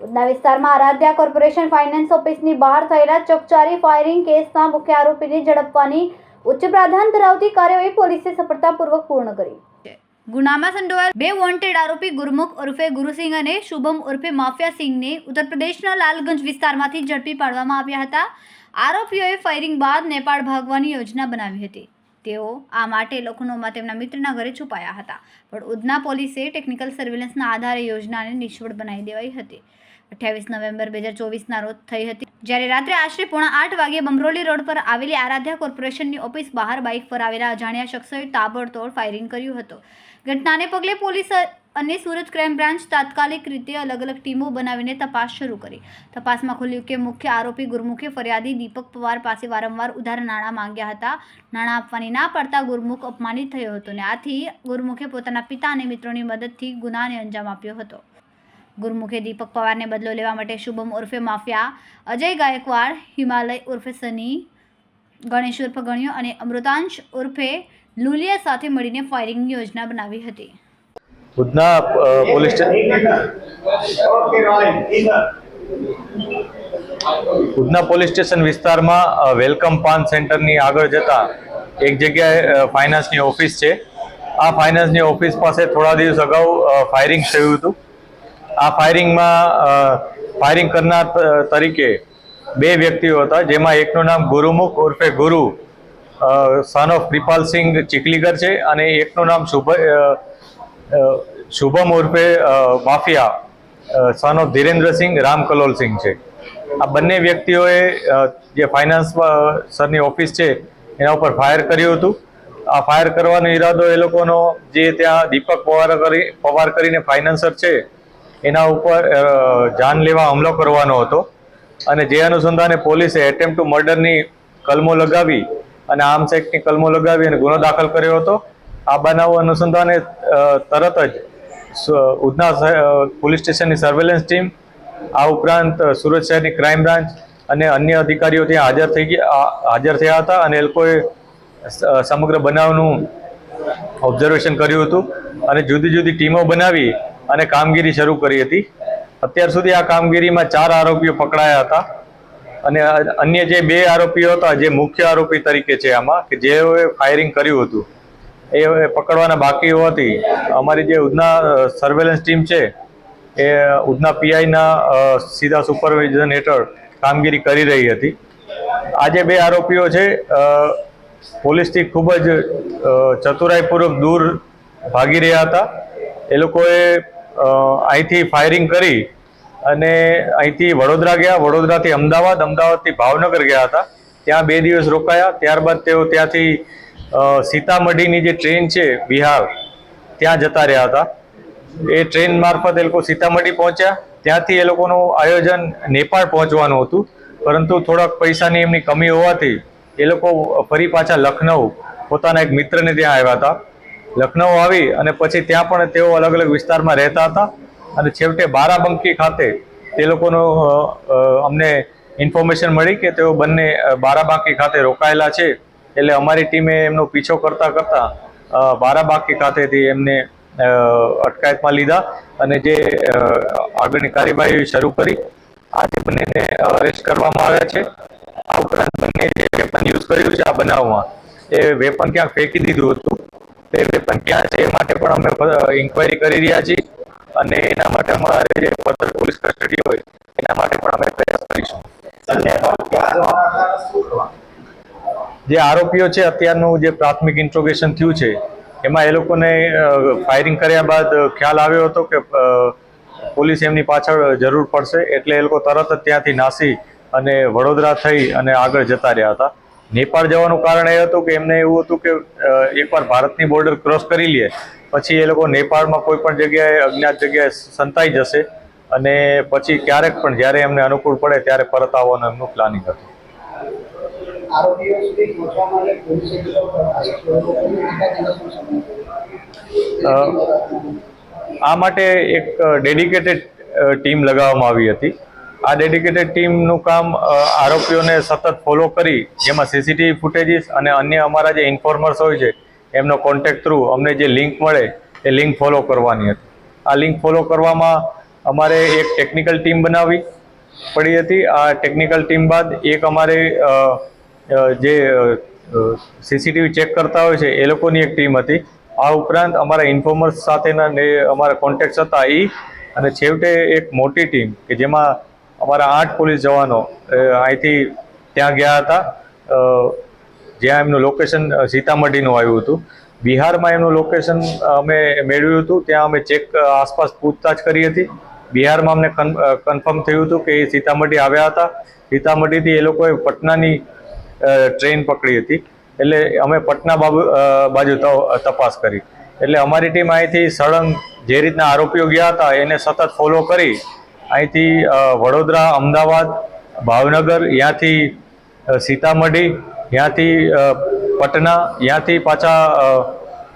ઉધના વિસ્તારમાં Aaradhya corporation finance ઓફિસની બહાર થયેલા ચકચારી ફાયરિંગ કેસના મુખ્ય આરોપીને ઝડપવાની ઉચ્ચ પ્રાધાન્ય ધરાવતી કાર્યવાહી પોલીસે સફળતાપૂર્વક પૂર્ણ કરી. ગુનામાં સંડોવાયેલ બે વોન્ટેડ આરોપી ગુરમુખ ઉર્ફે ગુરુસિંહ અને શુભમ ઉર્ફે માફિયા સિંહને ઉત્તર પ્રદેશના લાલગંજ વિસ્તારમાંથી ઝડપી પાડવામાં આવ્યા હતા. આરોપીઓએ ફાયરિંગ બાદ નેપાળ ભાગવાની યોજના બનાવી હતી. તેઓ આ માટે લખનૌમાં તેમના મિત્રના ઘરે છુપાયા હતા. પણ ઉધના પોલીસે ટેકનિકલ સર્વેલન્સના આધારે યોજનાને નિષ્ફળ બનાવી દેવાઈ હતી. અઠ્યાવીસ નવેમ્બર બે હજાર ચોવીસના રોજ થઈ હતી. જ્યારે રાત્રે આશરે પોણા આઠ વાગ્યે બમરોલી રોડ પર આવેલી આરાધ્યા કોર્પોરેશનની ઓફિસ બહાર બાઇક પર આવેલા અજાણ્યા શખ્સોએ તાબડતોડ ફાયરિંગ કર્યું હતું. ઘટનાને પગલે પોલીસ અને સુરત ક્રાઇમ બ્રાન્ચ તાત્કાલિક રીતે અલગ અલગ ટીમો બનાવીને તપાસ શરૂ કરી. તપાસમાં ખુલ્યું કે મુખ્ય આરોપી ગુરમુખે ફરિયાદી દીપક પવાર પાસે વારંવાર ઉધાર નાણાં માંગ્યા હતા. નાણાં આપવાની ના પડતા ગુરમુખ અપમાનિત થયો હતો અને આથી ગુરમુખે પોતાના પિતા અને મિત્રોની મદદથી ગુનાને અંજામ આપ્યો હતો. ગુરમુખે દીપક પવારને બદલો લેવા માટે શુભમ ઉર્ફે માફિયા, અજય ગાયકવાડ, હિમાલય ઉર્ફે સની, ગણેશ ઉર્ફે ગણ્યો અને અમૃતાંશ ઉર્ફે લુલિયા સાથે મળીને ફાયરિંગની યોજના બનાવી હતી. ભુજના પોલીસ ઉધના પોલીસ સ્ટેશન વિસ્તારમાં વેલકમ પાન સેન્ટરની આગળ જતા એક જગ્યાએ ફાઇનાન્સની ઓફિસ છે. આ ફાઇનાન્સની ઓફિસ પાસે થોડા દિવસ અગાઉ ફાયરિંગ થયું હતું. આ ફાયરિંગમાં ફાયરિંગ કરનાર તરીકે બે વ્યક્તિઓ હતા, જેમાં એકનું નામ ગુરુમુખ ઉર્ફે ગુરુ સન ઓફ કૃપાલસિંહ ચીખલીગર છે, અને એકનું નામ શુભ શુભમ ઉર્ફે mafia son of Dhirendrasinh Ram Kalolsinh છે. આ બંને વ્યક્તિઓએ જે ફાઇનાન્સ સરની ઓફિસ છે, એના ઉપર ફાયર કર્યું હતું. આ ફાયર કરવાનો ઈરાદો એ લોકોનો, જે ત્યાં દીપક પવાર કરી, પવાર કરીને ફાઇનાન્સર છે એના ઉપર જાન લેવા હુમલો કરવાનો હતો અને જે અનુસંધાને પોલીસે એટેમ્પ ટુ મર્ડરની કલમો લગાવી અને આર્મ્સ એક્ટની કલમો લગાવી અને ગુનો દાખલ કર્યો હતો. આ બનાવ અનુસંધાને તરત જ ઉધના પોલીસ સ્ટેશનની સર્વેલન્સ ટીમ આ ઉપરાંત સુરત શહેરની ક્રાઇમ બ્રાન્ચ અને અન્ય અધિકારીઓ ત્યાં હાજર થઈ ગયા હાજર થયા હતા અને એ લોકોએ સમગ્ર બનાવનું ઓબ્ઝર્વેશન કર્યું હતું અને જુદી જુદી ટીમો બનાવી અને કામગીરી શરૂ કરી હતી. અત્યાર સુધી આ કામગીરીમાં ચાર આરોપીઓ પકડાયા હતા. અને અન્ય જે બે આરોપીઓ હતા, જે મુખ્ય આરોપી તરીકે છે આમાં, કે જેઓએ ફાયરિંગ કર્યું હતું, એ પકડવાના બાકી હોવાથી અમારી જે ઉધના સર્વેલન્સ ટીમ છે, એ ઉધના પીઆઈના સીધા સુપરવિઝન હેઠળ કામગીરી કરી રહી હતી. આજે બે આરોપીઓ છે પોલીસથી ખૂબ જ ચતુરાઈપૂર્વક દૂર ભાગી રહ્યા હતા. એ લોકોએ અહીંથી ફાયરિંગ કરી અને અહીંથી વડોદરા ગયા. વડોદરાથી અમદાવાદ, અમદાવાદથી ભાવનગર ગયા હતા. ત્યાં બે દિવસ રોકાયા. ત્યારબાદ તેઓ ત્યાંથી સીતામઢીની જે ટ્રેન છે, બિહાર, ત્યાં જતા રહ્યા હતા. એ ટ્રેન મારફત એ લોકો સીતામઢી પહોંચ્યા. ત્યાંથી એ લોકોનું આયોજન નેપાળ પહોંચવાનું હતું. પરંતુ થોડાક પૈસાની એમની કમી હોવાથી એ લોકો ફરી પાછા લખનઉ પોતાના એક મિત્રને ત્યાં આવ્યા હતા. લખનઉ આવી અને પછી ત્યાં પણ તેઓ અલગ અલગ વિસ્તારમાં રહેતા હતા. અને છેવટે બારાબંકી ખાતે તે લોકોનો અમને ઇન્ફોર્મેશન મળી કે તેઓ બંને બારાબાંકી ખાતે રોકાયેલા છે. એટલે અમારી ટીમે એમનો પીછો કરતાં કરતાં બારાબાંકી ખાતેથી એમને અટકાયતમાં લીધા અને જે આગળની કાર્યવાહી શરૂ કરી. આજે બંનેને અરેસ્ટ કરવામાં આવ્યા છે. આ ઉપરાંત બંને જે વેપન યુઝ કર્યું છે આ બનાવમાં, એ વેપન ક્યાંક ફેંકી દીધું હતું. તે વેપન ક્યાં છે, એ માટે પણ અમે ઇન્ક્વાયરી કરી રહ્યા છીએ. અને એના માટે અમારે જે ફર્ધર પોલીસ કસ્ટડી હોય, એના માટે પણ અમે પ્રયાસ કરીશું. જે આરોપીઓ છે, અત્યારનું જે પ્રાથમિક ઇન્ટ્રોગેશન થયું છે, એમાં એ લોકોને ફાયરિંગ કર્યા બાદ ખ્યાલ આવ્યો હતો કે પોલીસ એમની પાછળ જરૂર પડશે, એટલે એ લોકો તરત જ ત્યાંથી નાસી અને વડોદરા થઈ અને આગળ જતા રહ્યા હતા. નેપાળ જવાનું કારણ એ હતું કે એમને એવું હતું કે એકવાર ભારતની બોર્ડર ક્રોસ કરી લે પછી એ લોકો નેપાળમાં કોઈ પણ જગ્યાએ અજ્ઞાત જગ્યાએ સંતાઈ જશે અને પછી ક્યારેક પણ જ્યારે એમને અનુકૂળ પડે ત્યારે પરત આવવાનું એમનું પ્લાનિંગ હતું. આ માટે એક ડેડિકેટેડ ટીમ લગાવવામાં આવી હતી. આ ડેડિકેટેડ ટીમનું કામ આરોપીઓને સતત ફોલો કરી, જેમાં સીસીટીવી ફૂટેજીસ અને અન્ય અમારા જે ઇન્ફોર્મર્સ હોય છે, એમનો કોન્ટેક્ટ થ્રુ અમને જે લિંક મળે, એ લિંક ફોલો કરવાની હતી. આ લિંક ફોલો કરવામાં અમારે એક ટેકનિકલ ટીમ બનાવી પડી હતી. આ ટેકનિકલ ટીમ બાદ એક અમારે જે સીસીટીવી ચેક કરતા હોય છે, એ લોકોની એક ટીમ હતી. આ ઉપરાંત અમારા ઇન્ફોર્મર્સ સાથેના ને અમારા કોન્ટેક્ટ હતા એ અને છેવટે એક મોટી ટીમ કે જેમાં અમારા આઠ પોલીસ જવાનો અહીંથી ત્યાં ગયા હતા. જ્યાં એમનું લોકેશન સીતામઢીનું આવ્યું હતું. બિહારમાં એમનું લોકેશન અમે મેળવ્યું હતું. ત્યાં અમે ચેક આસપાસ પૂછતાછ કરી હતી. બિહારમાં અમને કન્ફર્મ થયું હતું કે એ સીતામઢી આવ્યા હતા. સીતામઢીથી એ લોકોએ પટનાની ટ્રેન પકડી હતી. એટલે અમે પટના બાબુ બાજુ તપાસ કરી. એટલે અમારી ટીમ અહીંથી સળંગ જે રીતના આરોપીઓ ગયા હતા, એને સતત ફોલો કરી. અહીંથી વડોદરા, અમદાવાદ, ભાવનગર ત્યાંથી સીતામઢી ત્યાંથી પટના ત્યાંથી પાછા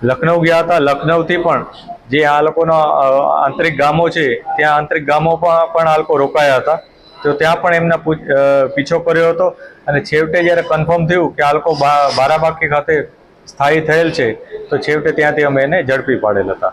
લખનઉ ગયા હતા. લખનઉથી પણ જે આ લોકોના આંતરિક ગામો છે, ત્યાં આંતરિક ગામો પણ આ લોકો રોકાયા હતા. તો ત્યાં પણ એમના પીછો કર્યો હતો. અને છેવટે જ્યારે કન્ફર્મ થયું કે આ લોકો બારાબાંકી ખાતે સ્થાયી થયેલ છે, તો છેવટે ત્યાંથી અમે એને ઝડપી પાડેલ હતા.